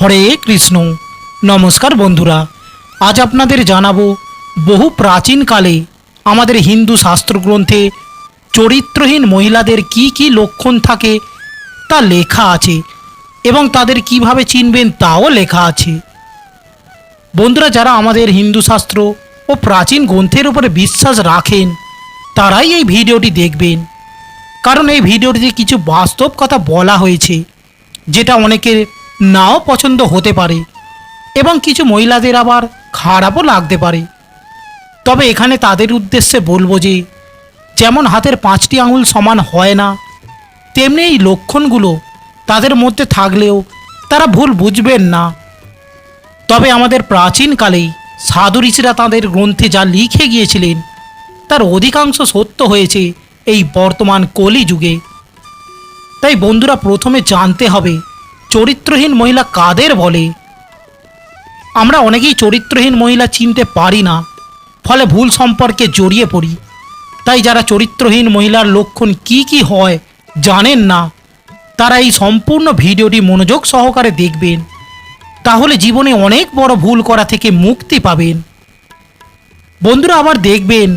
হরে কৃষ্ণ। নমস্কার বন্ধুরা, আজ আপনাদের জানাব বহু প্রাচীনকালে আমাদের হিন্দু শাস্ত্রগ্রন্থে চরিত্রহীন মহিলাদের কি কি লক্ষণ থাকে তা লেখা আছে এবং তাদের কীভাবে চিনবেন তাও লেখা আছে। বন্ধুরা, যারা আমাদের হিন্দু শাস্ত্র ও প্রাচীন গ্রন্থের উপরে বিশ্বাস রাখেন, তারাই এই ভিডিওটি দেখবেন। কারণ এই ভিডিওটিতে কিছু বাস্তব কথা বলা হয়েছে, যেটা অনেকের নাও পছন্দ হতে পারে এবং কিছু মহিলাদের আবার খারাপও লাগতে পারে। তবে এখানে তাদের উদ্দেশ্যে বলব যে, যেমন হাতের পাঁচটি আঙুল সমান হয় না, তেমনি এই লক্ষণগুলো তাদের মধ্যে থাকলেও তারা ভুল বুঝবেন না। তবে আমাদের প্রাচীনকালেই সাধু ঋষিরা তাদের গ্রন্থে যা লিখে গিয়েছিলেন, তার অধিকাংশ সত্য হয়েছে এই বর্তমান কলি যুগে তাই বন্ধুরা, প্রথমে জানতে হবে চরিত্রহীন মহিলা কাদের বলে? আমরা অনেকেই চরিত্রহীন মহিলা চিনতে পারি না, ফলে ভুল সম্পর্কে জড়িয়ে পড়ি। তাই যারা চরিত্রহীন মহিলার লক্ষণ কি কি হয় জানেন না, তারা এই সম্পূর্ণ ভিডিওটি মনোযোগ সহকারে দেখবেন। তাহলে জীবনে অনেক বড় ভুল করা থেকে মুক্তি পাবেন। বন্ধুরা, আবার দেখবেন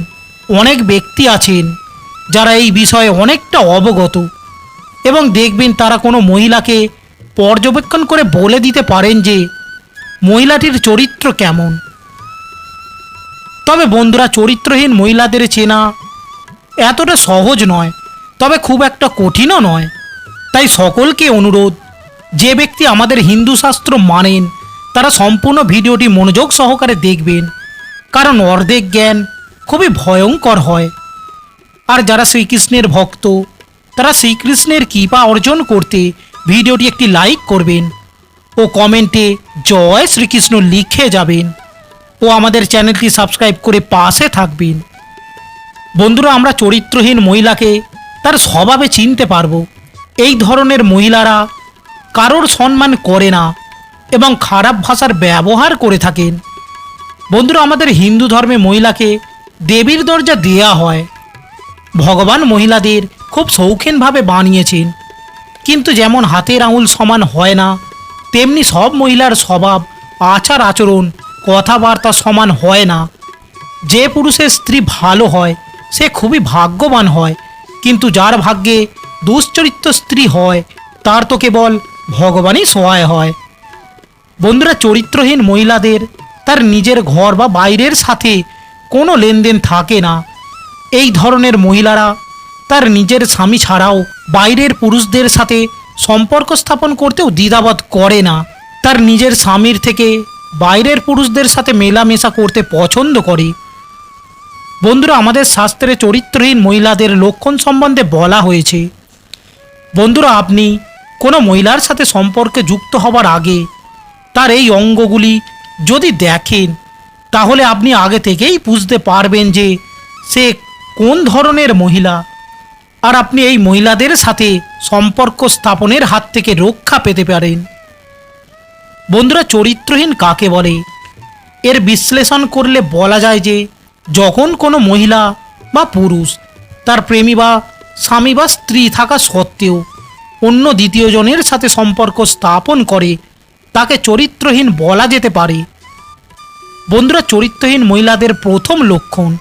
অনেক ব্যক্তি আছেন যারা এই বিষয়ে অনেকটা অবগত এবং দেখবেন তারা কোনো মহিলাকে পর্যবেক্ষণ করে বলে দিতে পারেন যে মহিলাটির চরিত্র কেমন। তবে বন্ধুরা, চরিত্রহীন মহিলাদের চেনা এতটা সহজ নয়, তবে খুব একটা কঠিনও নয়। তাই সকলকে অনুরোধ, যে ব্যক্তি আমাদের হিন্দু শাস্ত্র মানেন, তারা সম্পূর্ণ ভিডিওটি মনোযোগ সহকারে দেখবেন, কারণ অর্ধেক জ্ঞান খুবই ভয়ঙ্কর হয়। আর যারা শ্রীকৃষ্ণের ভক্ত, তারা শ্রীকৃষ্ণের কৃপা অর্জন করতে ভিডিওটি একটি লাইক করবেন ও কমেন্টে জয় শ্রীকৃষ্ণ লিখে যাবেন ও আমাদের চ্যানেলটি সাবস্ক্রাইব করে পাশে থাকবেন। বন্ধুরা, আমরা চরিত্রহীন মহিলাকে তার স্বভাবে চিনতে পারব। এই ধরনের মহিলারা কারোর সম্মান করে না এবং খারাপ ভাষার ব্যবহার করে থাকেন। বন্ধুরা, আমাদের হিন্দু ধর্মে মহিলাকে দেবীর দরজা দেয়া হয়। ভগবান মহিলাদের খুব শৌখিনভাবে বানিয়েছেন। কিন্তু যেমন হাতের আঙুল সমান হয় না, তেমনি সব মহিলার স্বভাব, আচার আচরণ, কথাবার্তা সমান হয় না। যে পুরুষের স্ত্রী ভালো হয়, সে খুবই ভাগ্যবান হয়, কিন্তু যার ভাগ্যে দুশ্চরিত্র স্ত্রী হয়, তার তো কেবল ভগবানই সহায় হয়। বন্ধুরা, চরিত্রহীন মহিলাদের তার নিজের ঘর বা বাইরের সাথে কোনো লেনদেন থাকে না। এই ধরনের মহিলারা তার নিজের স্বামী ছাড়াও বাইরের পুরুষদের সাথে সম্পর্ক স্থাপন করতেও দ্বিধাবোধ করে না। তার নিজের স্বামীর থেকে বাইরের পুরুষদের সাথে মেলামেশা করতে পছন্দ করে। বন্ধুরা, আমাদের শাস্ত্রে চরিত্রহীন মহিলাদের লক্ষণ সম্বন্ধে বলা হয়েছে। বন্ধুরা, আপনি কোনো মহিলার সাথে সম্পর্কে যুক্ত হবার আগে তার এই অঙ্গগুলি যদি দেখেন, তাহলে আপনি আগে থেকেই বুঝতে পারবেন যে সে কোন ধরনের মহিলা আর আপনি এই মহিলাদের সাথে সম্পর্ক স্থাপনের হাত থেকে রক্ষা পেতে পারেন। বন্ধুরা, চরিত্রহীন কাকে বলে? এর বিশ্লেষণ করলে বলা যায় যে, যখন কোনো মহিলা বা পুরুষ তার প্রেমী বা স্বামী বা স্ত্রী থাকা সত্ত্বেও অন্য দ্বিতীয় জনের সাথে সম্পর্ক স্থাপন করে, তাকে চরিত্রহীন বলা যেতে পারে। বন্ধুরা, চরিত্রহীন মহিলাদের প্রথম লক্ষণ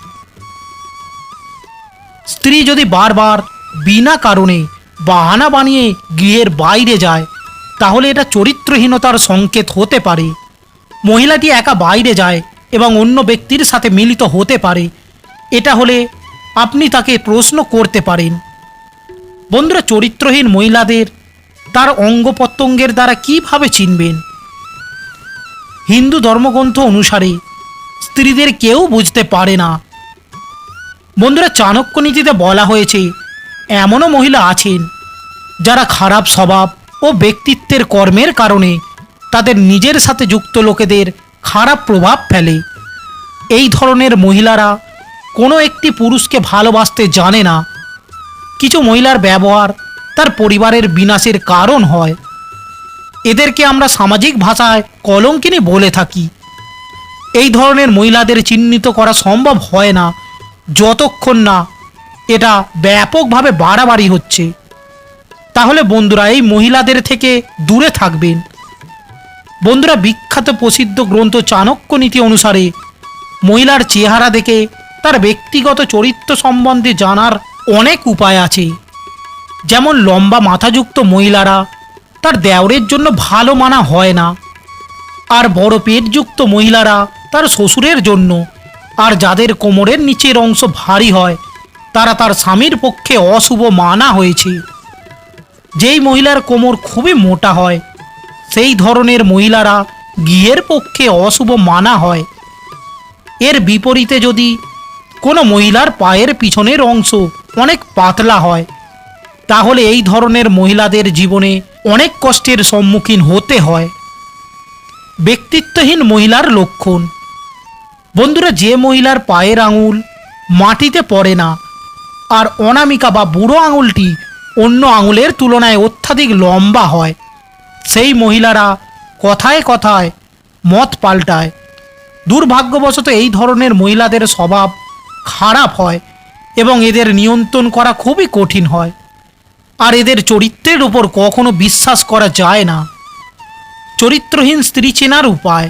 স্ত্রী যদি বারবার বিনা কারণে বাহানা বানিয়ে গৃহের বাইরে যায়, তাহলে এটা চরিত্রহীনতার সংকেত হতে পারে। মহিলাটি একা বাইরে যায় এবং অন্য ব্যক্তির সাথে মিলিত হতে পারে। এটা হলে আপনি তাকে প্রশ্ন করতে পারেন, বন্ধুরা, চরিত্রহীন মহিলাদের তার অঙ্গ প্রত্যঙ্গের দ্বারা কীভাবে চিনবেন? হিন্দু ধর্মগ্রন্থ অনুসারে স্ত্রীদের কেউ বুঝতে পারে না। বন্ধুরা, চাণক্য নীতিতে বলা হয়েছে, এমনও মহিলা আছেন যারা খারাপ স্বভাব ও ব্যক্তিত্বের কর্মের কারণে তাদের নিজের সাথে যুক্ত লোকেদের খারাপ প্রভাব ফেলে। এই ধরনের মহিলারা কোনো একটি পুরুষকে ভালোবাসতে জানে না। কিছু মহিলার ব্যবহার তার পরিবারের বিনাশের কারণ হয়। এদেরকে আমরা সামাজিক ভাষায় কলঙ্কিনী বলে থাকি। এই ধরনের মহিলাদের চিহ্নিত করা সম্ভব হয় না। যতক্ষণ না এটা ব্যাপকভাবে বাড়াবাড়ি হচ্ছে, তাহলে বন্ধুরা এই মহিলাদের থেকে দূরে থাকবেন। বন্ধুরা বিখ্যাত প্রসিদ্ধ গ্রন্থ চাণক্য নীতি অনুসারে মহিলার চেহারা দেখে তার ব্যক্তিগত চরিত্র সম্বন্ধে জানার অনেক উপায় আছে। যেমন লম্বা মাথাযুক্ত মহিলারা তার দেওরের জন্য ভালো মানা হয় না, আর বড় পেটযুক্ত মহিলারা তার শ্বশুরের জন্য আর যাদের কোমরের নিচের অংশ ভারী হয়, তারা তার স্বামীর পক্ষে অশুভ মানা হয়েছে। যেই মহিলার কোমর খুবই মোটা হয়, সেই ধরনের মহিলারা গিয়ের পক্ষে অশুভ মানা হয়। এর বিপরীতে যদি কোনো মহিলার পায়ের পিছনের অংশ অনেক পাতলা হয়, তাহলে এই ধরনের মহিলাদের জীবনে অনেক কষ্টের সম্মুখীন হতে হয়। ব্যক্তিত্বহীন মহিলার লক্ষণ বন্ধুরা, যে মহিলার পায়ের আঙুল মাটিতে পড়ে না, আর অনামিকা বা বুড়ো আঙুলটি অন্য আঙুলের তুলনায় অত্যাধিক লম্বা হয়, সেই মহিলারা কথায় কথায় মত পাল্টায়। দুর্ভাগ্যবশত এই ধরনের মহিলাদের স্বভাব খারাপ হয় এবং এদের নিয়ন্ত্রণ করা খুবই কঠিন হয়, আর এদের চরিত্রের উপর কখনো বিশ্বাস করা যায় না। চরিত্রহীন স্ত্রী চেনার উপায়।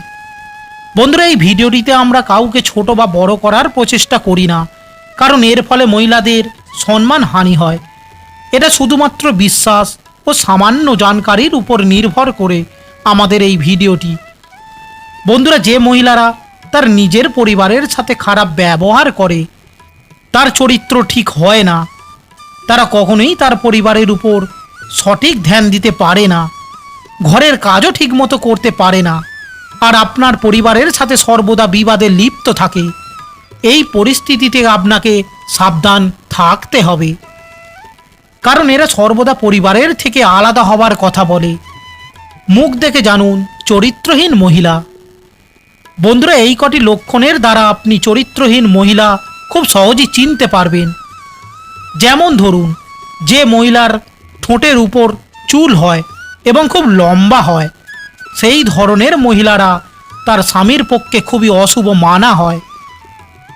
বন্ধুরা, এই ভিডিওটিতে আমরা কাউকে ছোট বা বড় করার প্রচেষ্টা করি না, কারণ এর ফলে মহিলাদের সম্মান হানি হয়। এটা শুধুমাত্র বিশ্বাস ও সামান্য জানকারির উপর নির্ভর করে আমাদের এই ভিডিওটি। বন্ধুরা, যে মহিলারা তার নিজের পরিবারের সাথে খারাপ ব্যবহার করে, তার চরিত্র ঠিক হয় না, তারা কখনোই তার পরিবারের উপর সঠিক ধ্যান দিতে পারে না, ঘরের কাজও ঠিকমতো করতে পারে না। আর আপনার পরিবারের সাথে সর্বদা বিবাদে লিপ্ত থাকে। এই পরিস্থিতিতে আপনাকে সাবধান থাকতে হবে। কারণ এরা সর্বদা পরিবারের থেকে আলাদা হবার কথা বলে। মুখ দেখে জানুন, চরিত্রহীন মহিলা। বন্ধুরা, এই কটি লক্ষণের দ্বারা আপনি চরিত্রহীন মহিলা খুব সহজেই চিনতে পারবেন। যেমন ধরুন, যে মহিলার ঠোঁটের উপর চুল হয় এবং খুব লম্বা হয়। সেই ধরনের মহিলারা তার স্বামীর পক্ষে খুবই অশুভ মানা হয়।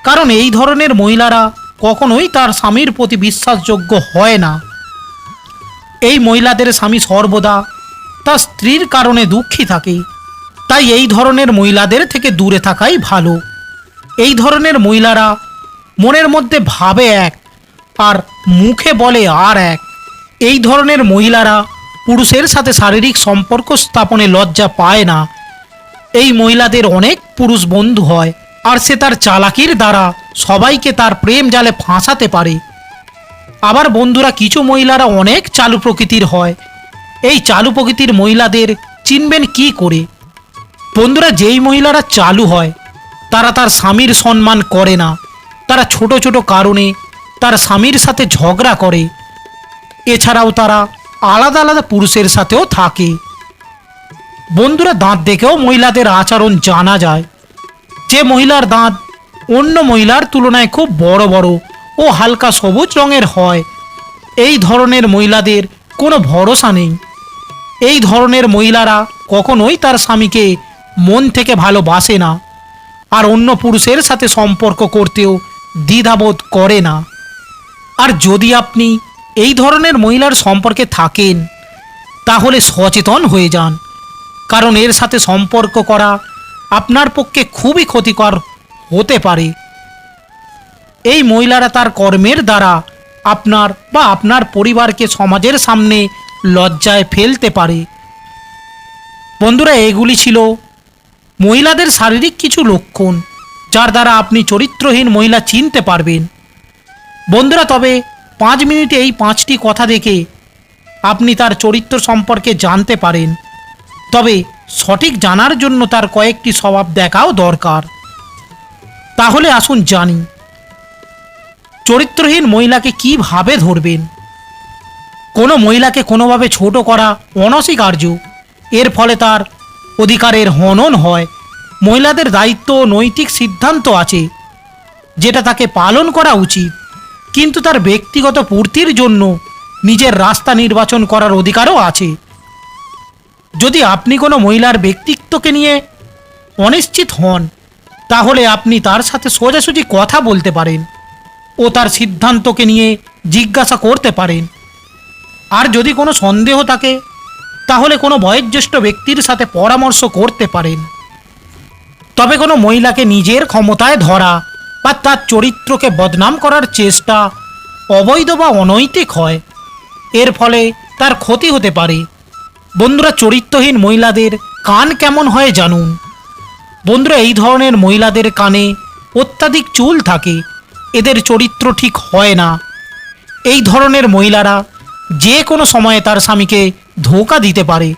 কারণ এই ধরনের মহিলারা কখনোই তার স্বামীর প্রতি বিশ্বাসযোগ্য হয় না। এই মহিলাদের স্বামী সর্বদা তার স্ত্রীর কারণে দুঃখী থাকে। তাই এই ধরনের মহিলাদের থেকে দূরে থাকাই ভালো। এই ধরনের মহিলারা মনের মধ্যে ভাবে এক আর মুখে বলে আর এক। এই ধরনের মহিলারা পুরুষের সাথে শারীরিক সম্পর্ক স্থাপনে লজ্জা পায় না। এই মহিলাদের অনেক পুরুষ বন্ধু হয়, আর সে তার চালাকির দ্বারা সবাইকে তার প্রেম জালে ফাঁসাতে পারে। আবার বন্ধুরা, কিছু মহিলারা অনেক চালু প্রকৃতির হয়। এই চালু প্রকৃতির মহিলাদের চিনবেন কি করে? বন্ধুরা, যেই মহিলারা চালু হয়, তারা তার স্বামীর সম্মান করে না। তারা ছোট ছোট কারণে তার স্বামীর সাথে ঝগড়া করে। এছাড়াও তারা আলাদা আলাদা পুরুষের সাথেও থাকে। বন্ধুরা দাঁত দেখেও মহিলাদের আচরণ জানা যায়। যে মহিলার দাঁত অন্য মহিলার তুলনায় খুব বড় বড় ও হালকা সবুজ রঙের হয়। এই ধরনের মহিলাদের কোনো ভরসা নেই। এই ধরনের মহিলারা কখনোই তার স্বামীকে মন থেকে ভালোবাসে না আর অন্য পুরুষের সাথে সম্পর্ক করতেও দ্বিধাবোধ করে না। আর যদি আপনি এই ধরনের মহিলার সম্পর্কে থাকেন, তাহলে সচেতন হয়ে যান। কারণ এর সাথে সম্পর্ক করা আপনার পক্ষে খুবই ক্ষতিকর হতে পারে। এই মহিলারা তার কর্মের দ্বারা আপনার বা আপনার পরিবারকে সমাজের সামনে লজ্জায় ফেলতে পারে। বন্ধুরা, এগুলি ছিল মহিলাদের শারীরিক কিছু লক্ষণ, যার দ্বারা আপনি চরিত্রহীন মহিলা চিনতে পারবেন। বন্ধুরা, তবে পাঁচ মিনিটে এই পাঁচটি কথা দেখে আপনি তার চরিত্র সম্পর্কে জানতে পারেন। তবে সঠিক জানার জন্য তার কয়েকটি স্বভাব দেখাও দরকার। তাহলে আসুন জানি, চরিত্রহীন মহিলাকে কীভাবে ধরবেন? কোনো মহিলাকে কোনোভাবে ছোট করা অনস্বীকার্য। এর ফলে তার অধিকারের হনন হয়। মহিলাদের দায়িত্ব নৈতিক সিদ্ধান্ত আছে, যেটা তাকে পালন করা উচিত। কিন্তু তার ব্যক্তিগত পূর্তির জন্য নিজের রাস্তা নির্বাচন করার অধিকারও আছে। যদি আপনি কোনো মহিলার ব্যক্তিত্বকে নিয়ে অনিশ্চিত হন, তাহলে আপনি তার সাথে সোজাসুজি কথা বলতে পারেন ও তার সিদ্ধান্তকে নিয়ে জিজ্ঞাসা করতে পারেন। আর যদি কোনো সন্দেহ থাকে, তাহলে কোনো বয়োজ্যেষ্ঠ ব্যক্তির সাথে পরামর্শ করতে পারেন। তবে কোনো মহিলাকে নিজের ক্ষমতায় ধরা বা তার চরিত্রকে বদনাম করার চেষ্টা অবৈধ বা অনৈতিক হয়। এর ফলে তার ক্ষতি হতে পারে। বন্ধুরা, চরিত্রহীন মহিলাদের কান কেমন হয় জানুন। বন্ধুরা, এই ধরনের মহিলাদের কানে অত্যাধিক চুল থাকে। এদের চরিত্র ঠিক হয় না। এই ধরনের মহিলারা যে কোনো সময়ে তার স্বামীকে ধোকা দিতে পারে।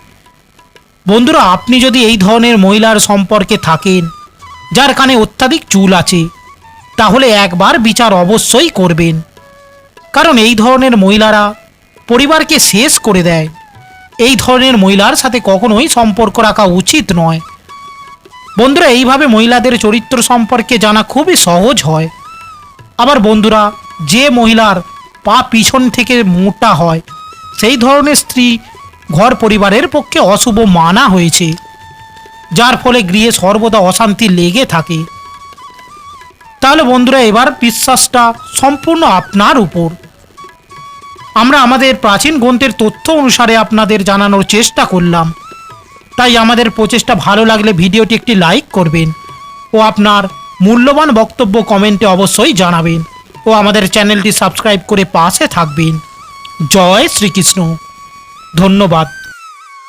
বন্ধুরা, আপনি যদি এই ধরনের মহিলার সম্পর্কে থাকেন, যার কানে অত্যাধিক চুল আছে তাহলে একবার বিচার অবশ্যই করবেন। কারণ এই ধরনের মহিলারা পরিবারকে শেষ করে দেয়। এই ধরনের মহিলার সাথে কখনোই সম্পর্ক রাখা উচিত নয়। বন্ধুরা, এইভাবে মহিলাদের চরিত্র সম্পর্কে জানা খুবই সহজ হয়। আবার বন্ধুরা, যে মহিলার পা পিছন থেকে মোটা হয়, সেই ধরনের স্ত্রী ঘর পরিবারের পক্ষে অশুভ মানা হয়েছে। যার ফলে গৃহে সর্বদা অশান্তি লেগে থাকে। তাহলে বন্ধুরা এবার বিশ্বাসটা সম্পূর্ণ আপনার উপর। আমরা আমাদের প্রাচীন গ্রন্থের তথ্য অনুসারে আপনাদের জানানোর চেষ্টা করলাম। তাই আমাদের প্রচেষ্টা ভালো লাগলে ভিডিওটি একটি লাইক করবেন ও আপনার মূল্যবান বক্তব্য কমেন্টে অবশ্যই জানাবেন ও আমাদের চ্যানেলটি সাবস্ক্রাইব করে পাশে থাকবেন। জয় শ্রীকৃষ্ণ। ধন্যবাদ।